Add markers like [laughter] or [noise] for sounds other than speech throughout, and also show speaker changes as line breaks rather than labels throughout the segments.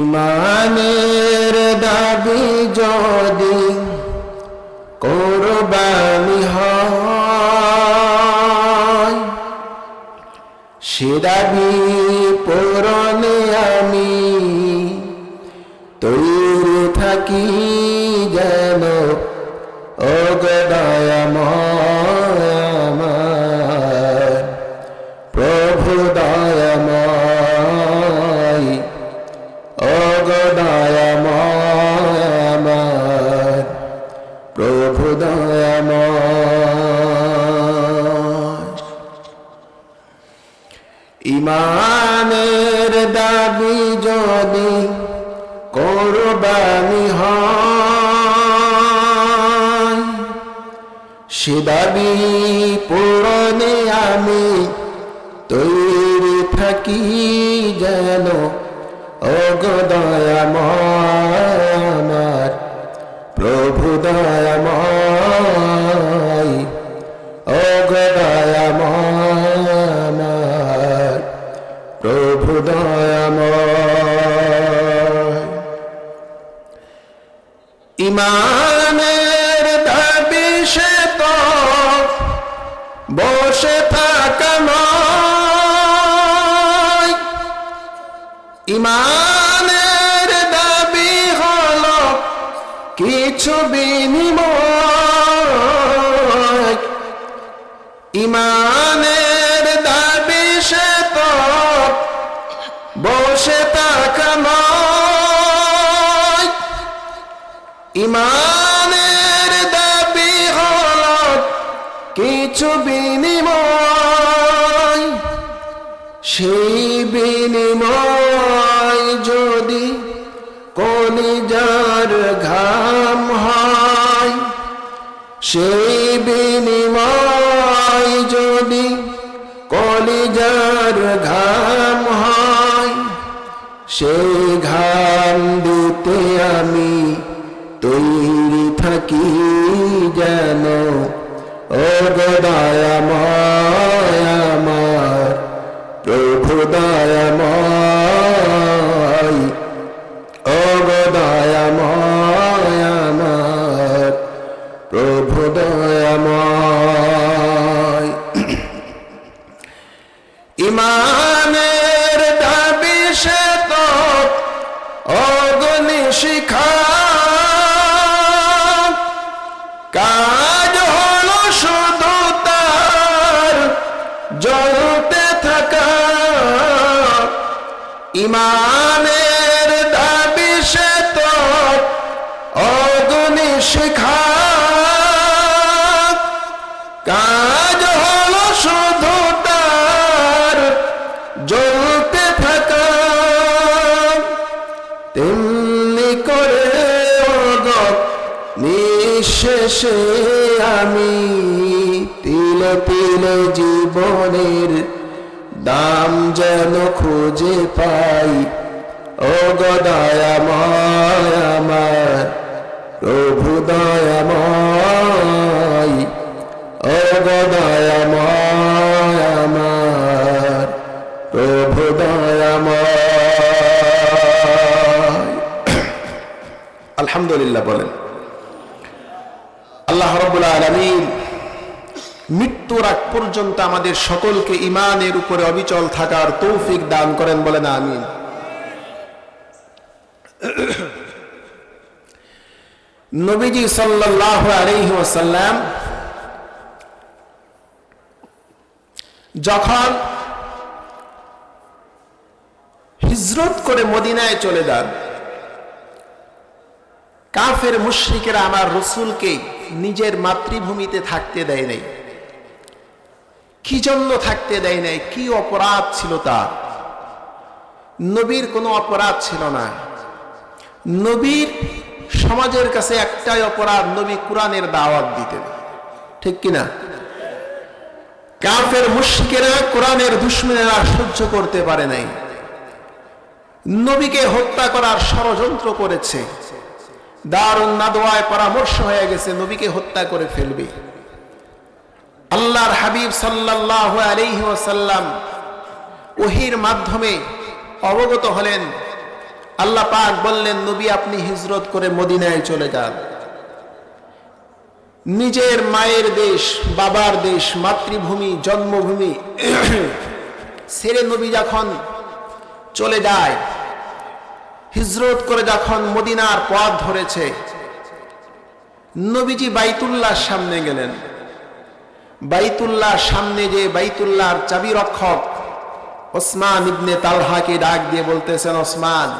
ইমানের দাবি যদি কোরবানি হয়, সে দাবি পূরণে আমি তৈরি থাকি যেন অগদয়াময় প্রভু দয়াময় সে দাবি পূরণে আমি তৈরি থাকি যেন আমার প্রভু দয়াময় অগদয়াময় আমার প্রভু দয়াময়। ইমানের কিছু বিনিময় ইমানের দাবি সে তো বসে থাকা ইমানের দাবি হল কিছু বিনিময়। সেই বিনিময় সেই বিনিময় যদি কলিজার ঘাম হয় সেই ঘাম দিতে আমি দয়াময়। ইমানের দাবি সে তো অগ্নি শিখা। কাজ হলো শুধু তার জ্বলতে থাকা। ইমানের দাবি সে তো অগ্নি শিখা। নিঃশেষে আমি তিলে তিলে জীবনের দাম যেন খুঁজে পাই। ও গদয়াময় আমার, প্রভু দয়াময়। ও গদয়াময় আমার, প্রভু দয়াময়। আলহামদুলিল্লাহ বলেন। আল্লাহ রবুল আলমিন মৃত্যুর আগ পর্যন্ত আমাদের সকলকে ইমানের উপরে অবিচল থাকার তৌফিক দান করেন বলেন, আমিন। নবীজি সাল্লাহ আলহি ওসাল্লাম যখন হিজরত করে মদিনায় চলে যান, কাফের মুশ্রিকেরা আমার রসুলকে নিজের মাতৃভূমিতে থাকতে দেয় নাই। কি জন্য থাকতে দেয় নাই? কি অপরাধ ছিল তার? নবীর কোনো অপরাধ ছিল না। নবীর সমাজের কাছে একটাই অপরাধ, নবী কোরআনের দাওয়াত দিতেন। ঠিক কিনা? কাফের মুশ্রিকেরা কোরআনের দুশ্মনেরা সহ্য করতে পারে নাই। নবীকে হত্যা করার ষড়যন্ত্র করেছে। দারুণ নাদোয়ায় পরামর্শ হয়ে গেছে, নবীকে হত্যা করে ফেলবে। আল্লাহর হাবিব সাল্লাহ আলাইহি ওয়াসাল্লাম ওহির মাধ্যমে অবগত হলেন। আল্লাহ পাক বললেন, নবী, আপনি হিজরত করে মদিনায় চলে যান। নিজের মায়ের দেশ, বাবার দেশ, মাতৃভূমি, জন্মভূমি, [clears throat] ছেড়ে নবী যখন চলে যায় হিজরত করে যখন মদিনার পথ ধরেছে, নবীজি বাইতুল্লাহর সামনে গেলেন। বাইতুল্লাহর সামনে যে বাইতুল্লাহর চাবি রক্ষক ওসমান ইবনে তালহাকে ডাক দিয়ে বলতেছেন, ওসমান,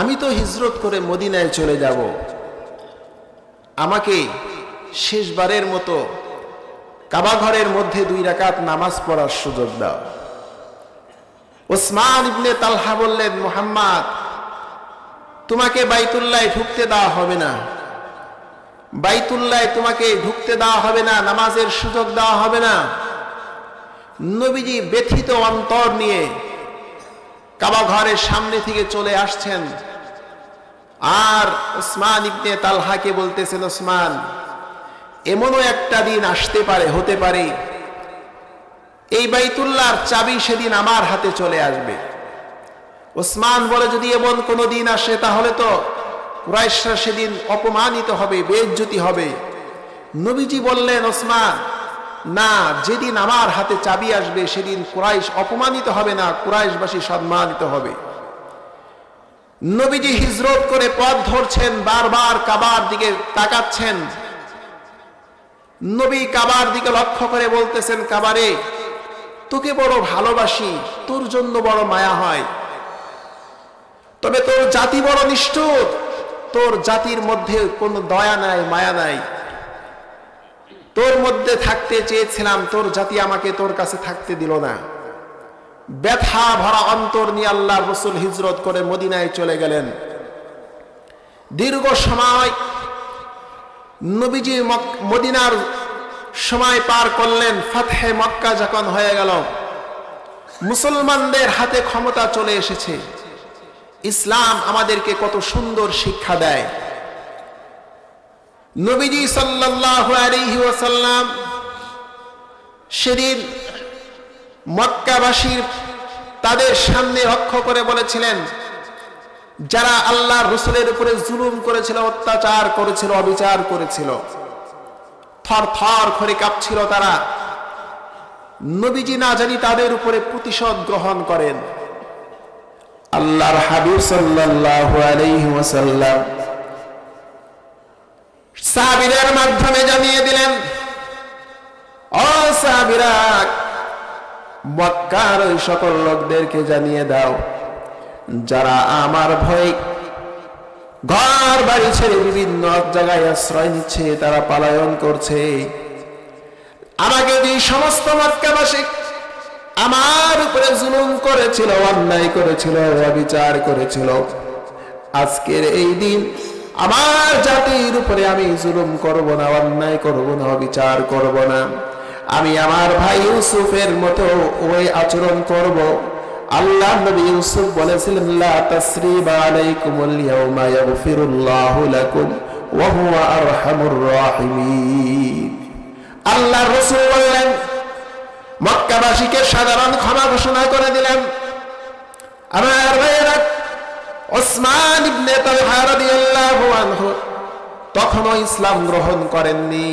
আমি তো হিজরত করে মদিনায় চলে যাব। আমাকে শেষবারের মতো কাবাঘরের মধ্যে দুই রাকাত নামাজ পড়ার সুযোগ দাও। ওসমান ইবনে তালহা বললেন, মোহাম্মদ, তোমাকে বাইতুল্লায় ঢুকতে দেওয়া হবে না। বাইতুল্লায় তোমাকে ঢুকতে দেওয়া হবে না, নামাজের সুযোগ দেওয়া হবে না। নবীজি ব্যথিত অন্তর নিয়ে কাবা ঘরের সামনে থেকে চলে আসছেন। আর ওসমান ইবনে তালহাকে বলতেছেন, ওসমান, এমনও একটা দিন আসতে পারে, হতে পারে এই বাইতুল্লাহর চাবি সেদিন আমার হাতে চলে আসবে। ওসমান বলে, যদি এমন কোনো দিন আসে, তাহলে তো কুরাইশরা সেদিন অপমানিত হবে বেজ্জতি হবে। নবীজি বললেন, ওসমান, না, যেদিন আমার হাতে চাবি আসবে, সেদিন কুরাইশ অপমানিত হবে না, কুরাইশবাসী সম্মানিত হবে। নবীজি হিজরত করে পথ ধরছেন, বারবার কাবার দিকে তাকাচ্ছেন। নবী কাবার দিকে লক্ষ্য করে বলতেছেন, কাবারে তোকে বড় ভালোবাসি, তোর জন্য বড় মায়া হয়। তবে তোর জাতি বড় নিষ্ঠুর, তোর জাতির মধ্যে কোনো দয়া নাই, মায়া নাই। তোর মধ্যে থাকতে চেয়েছিলাম, তোর জাতি আমাকে তোর কাছে থাকতে দিল না। ব্যথা ভরা অন্তর নিয়ে আল্লাহ রসুল হিজরত করে মদিনায় চলে গেলেন। দীর্ঘ সময় নবীজি মদিনার সময় পার করলেন, ফাতহে মক্কা যখন হয়ে গেল, মুসলমানদের হাতে ক্ষমতা চলে এসেছে। ইসলাম আমাদেরকে কত সুন্দর শিক্ষা দেয়। নবীজি সাল্লাল্লাহু আলাইহি সেদিন মক্কাবাসীর তাদের সামনে লক্ষ্য করে বলেছিলেন, যারা আল্লাহ রসুলের উপরে জুলুম করেছিল, অত্যাচার করেছিল, অবিচার করেছিল। থর থর করে কাঁপছিল তারা। নবীজি না জানি তাদের উপরে প্রতিশোধ গ্রহণ করেন। আল্লাহর হাবিব সাল্লাল্লাহু আলাইহি ওয়াসাল্লাম সাহাবীদের মাধ্যমে জানিয়ে দিলেন ও সাহাবীরা মক্কার ওই সকল লোকদেরকে জানিয়ে দাও যারা আমার ভয় ঘর বাড়ি ছেড়ে বিভিন্ন জায়গায় আশ্রয় নিচ্ছে, তারা পালায়ন করছে। আমাকে যে সমস্ত মক্কাবাসী আমার উপরে জুলুম করেছিল, অন্যায় করেছিল, অবিচার করেছিল। আজকের এই দিন আমার জাতির উপরে আমি জুলুম করব না, অন্যায় করব না, অবিচার করব না। আমি আমার ভাই ইউসুফের মতো ওই আচরণ করব। আল্লাহ নবী ইউসুফ বলেছিলেন, লা তাসরিবা আলাইকুমুল ইয়াউমা ইয়াগফিরুল্লাহু লাকুম ওয়া হুয়া আরহামুর রাহিমিন। আল্লাহ রাসূল বললেন, মক্কাবাসীকে সাধারণ ক্ষমা ঘোষণা করে দিলেন। আমার ভাইয়েরা, ওসমান ইবনে তালহা রাদিয়াল্লাহু আনহু তখনও ইসলাম গ্রহণ করেননি।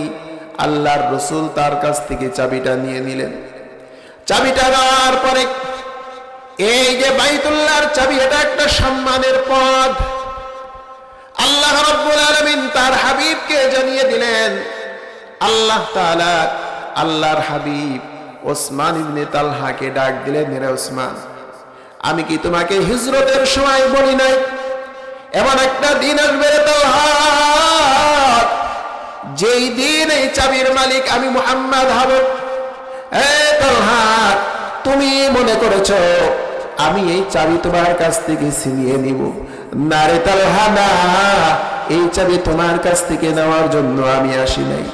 আল্লাহর রসুল তার কাছ থেকে চাবিটা নিয়ে নিলেন। চাবিটা দেওয়ার এই যে বাইতুল্লাহর চাবি, এটা একটা সম্মানের পদ আল্লাহ রাব্বুল আলামিন তার হাবিবকে জানিয়ে দিলেন, আল্লাহ তাআলা আল্লাহর হাবিব ওসমান ইবনে তালহাকে ডাক দিলেন রে ওসমান, আমি কি তোমাকে হিজরতের সময় বলি নাই? এমন একটা দিন আসবে যেই দিন এই চাবির মালিক আমি মুহাম্মদ হব। এ তালহা তুমি মনে করেছ আমি এই চাবি তোমার কাছ থেকে ছিনিয়ে নিব। না রে তালহা না এই চাবি তোমার কাছ থেকে নেওয়ার জন্য আমি আসি নাই।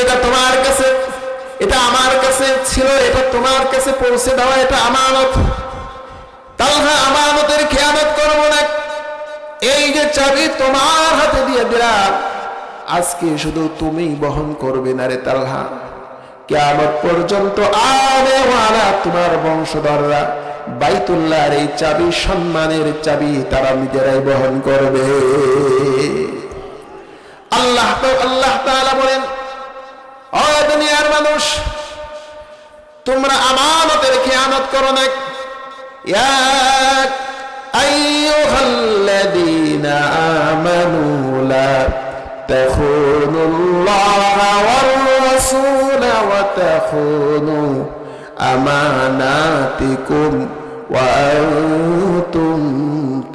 এটা তোমার কাছে, এটা আমার কাছে ছিল, এটা তোমার কাছে পৌঁছে দেওয়া, এটা আমানত। তালহা, আমানতের খেয়ানত করব না। এই যে চাবি তোমার হাতে দিয়ে দিলাম, আজকে শুধু তুমি বহন করবে না রে তালহা। কেমন পর্যন্ত আরে তোমার বংশধররা বাইতুল্লাহর এই চাবি সম্মানের চাবি তারা নিজেরাই বহন করবে। আল্লাহ আল্লাহ তাআলা বলেন, ও দুনিয়ার মানুষ, তোমরা আমানতের খেয়ানত করো না ইয়া আইয়ুহাল্লাযীনা আমানু আমানাতিকুম আনতুম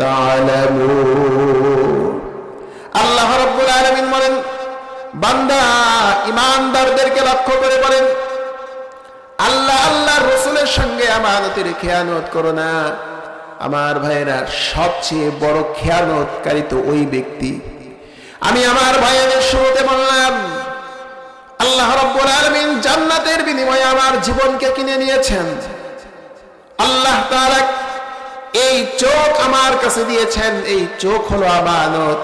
তা'লামুন আল্লাহ রাব্বুল আলামিন বলেন, বান্দা ইমানদারদেরকে লক্ষ্য করে বলেন, আল্লাহ আল্লাহ রসুলের সঙ্গে আমানতের খেয়ানত করো না। আমার ভাইয়েরা, সবচেয়ে বড় খেয়ানতকারী তো ওই ব্যক্তি। আমি আমার ভাইয়ের শুরুতে বললাম, আল্লাহ রব্বুল আলামিন জান্নাতের বিনিময়ে আমার জীবনকে কিনে নিয়েছেন। আল্লাহ তাআলা এই চোখ আমার কাছে দিয়েছেন এই চোখ হলো আমানত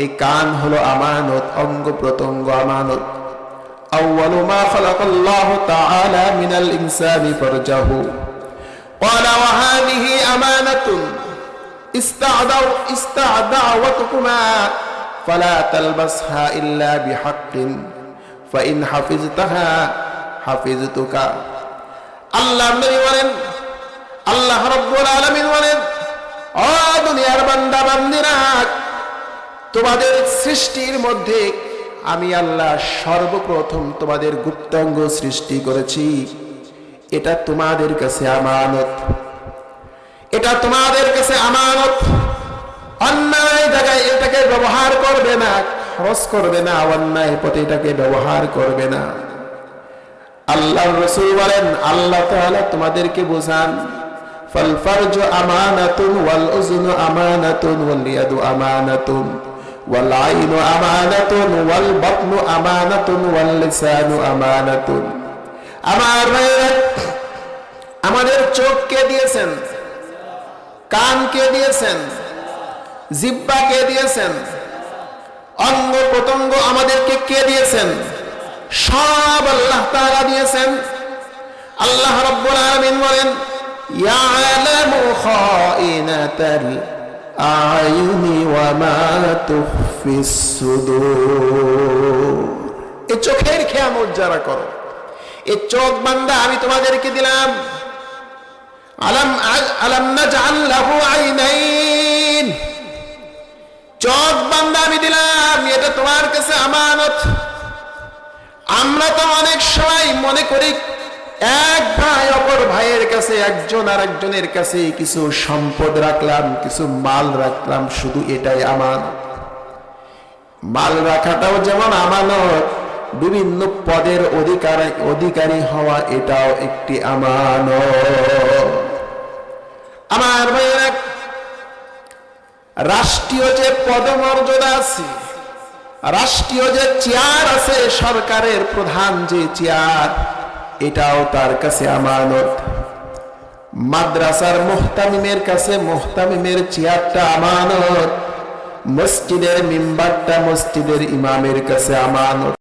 এই কান হলো আমানত অঙ্গ প্রত্যঙ্গ আমানত أول ما خلق الله تعالى من الإنسان فرجه قال وهذه أمانة استعدوا استعدعوتكما فلا تلبسها إلا بحق فإن حفظتها حفظتك আল্লাহ নবী বলেন আল্লাহ রব্বুল আলামিন বলেন ও দুনিয়ার বান্দা, বান্দিরা, তোমাদের সৃষ্টির মধ্যে আমি আল্লাহ সর্বপ্রথম তোমাদের গুপ্তাঙ্গ সৃষ্টি করেছি। এটা তোমাদের কাছে আমানত। এটা তোমাদের কাছে আমানত। অন্যায় জায়গায় এটাকে ব্যবহার করবে না, খরচ করবে না, অন্যায় পথে এটাকে ব্যবহার করবে না। আল্লাহ রসুল বলেন, আল্লাহ তাআলা তোমাদেরকে বোঝান ওয়াল ইয়াদু আমানাতুন ওয়াল আইনু আমানাতুন ওয়াল বাতনু আমানাতুন ওয়াল লিসানু আমানাতুন। আমার আমাদের চোখ কে দিয়েছেন? কান কে দিয়েছেন? জিব্বা কে দিয়েছেন? অঙ্গ প্রত্যঙ্গ আমাদেরকে কে দিয়েছেন? সব আল্লাহ তাআলা দিয়েছেন। আল্লাহ রাব্বুল আলামিন বলেন ইয়ালামু খাইনাতাল আয়ুনি ওয়া মা তুখফিস সুদূর এই চোখের খেয়ামত যারা করো এই চোখ বান্দা আমি তোমাদেরকে দিলাম। আলাম আলাম নাজআল লাহু আইনাইন। চোখ বান্দা আমি দিলাম, এটা তোমার কাছে আমানত। আমরা তো অনেক সময় মনে করি এক ভাই অপর ভাইয়ের কাছে, একজন আর একজনের কাছে কিছু সম্পদ রাখলাম, কিছু মাল রাখলাম, শুধু এটাই আমানত মাল রাখাটাও যেমন আমানত, বিভিন্ন পদের অধিকার, অধিকারী হওয়া এটাও একটি আমানত। আমার ভাইয়েরা, রাষ্ট্রীয় যে পদমর্যাদা আছে, রাষ্ট্রীয় যে চেয়ার আছে, সরকারের প্রধান যে চেয়ার এটাও তার কাছে আমানত। মাদ্রাসার মোহতামিমের কাছে মোহতামিমের চেয়ারটা আমানত। মসজিদের মিম্বারটা মসজিদের ইমামের কাছে আমানত।